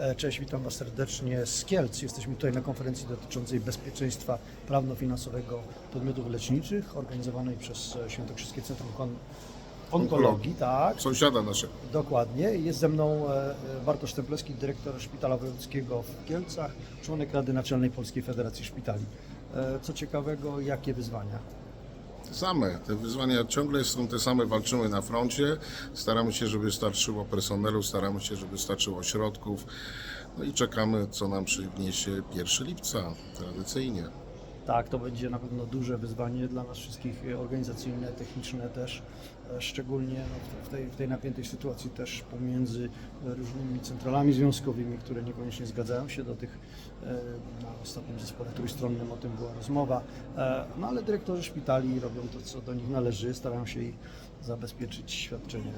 E, Cześć, witam Was serdecznie z Kielc. Jesteśmy tutaj na konferencji dotyczącej bezpieczeństwa prawno-finansowego podmiotów leczniczych organizowanej przez e, Świętokrzyskie Centrum Kon- Onkologii. Tak, Sąsiada naszego. dokładnie. Jest ze mną e, Bartosz Templewski, dyrektor Szpitala Wojewódzkiego w Kielcach, członek Rady Naczelnej Polskiej Federacji Szpitali. Co ciekawego, jakie wyzwania? Te same. Te wyzwania ciągle są te same. Walczymy na froncie. Staramy się, żeby starczyło personelu, staramy się, żeby starczyło środków. No i czekamy, co nam przyniesie 1 lipca, tradycyjnie. Tak, to będzie na pewno duże wyzwanie dla nas wszystkich, e, organizacyjne, techniczne też, e, szczególnie no, w- tej, w tej napiętej sytuacji też pomiędzy e, różnymi centralami związkowymi, które niekoniecznie zgadzają się do tych, na ostatnim zespole trójstronnym o tym była rozmowa, no ale dyrektorzy szpitali robią to, co do nich należy, starają się zabezpieczyć świadczenia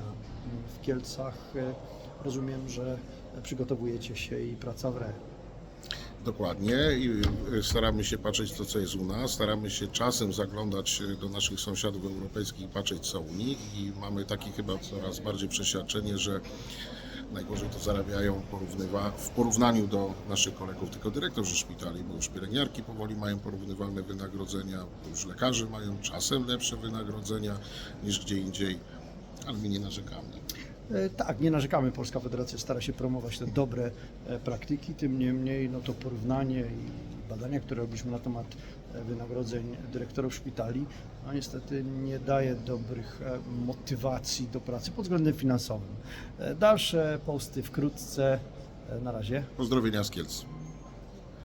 w Kielcach. Rozumiem, że przygotowujecie się i praca w re. Dokładnie i y, staramy się patrzeć to, co jest u nas. Staramy się czasem zaglądać y, do naszych sąsiadów europejskich i patrzeć, co u nich. I mamy takie chyba coraz bardziej przeświadczenie, że najgorzej to zarabiają porównywa- w porównaniu do naszych kolegów, tylko dyrektorzy szpitali, bo już pielęgniarki powoli mają porównywalne wynagrodzenia, już lekarze mają czasem lepsze wynagrodzenia niż gdzie indziej, ale my nie narzekamy. E, Tak, nie narzekamy. Polska Federacja stara się promować te dobre e, praktyki, tym niemniej no to porównanie i badania, które robiliśmy na temat e, wynagrodzeń dyrektorów szpitali, no niestety nie daje dobrych motywacji do pracy pod względem finansowym. Dalsze posty wkrótce. Na razie. Pozdrowienia z Kielc.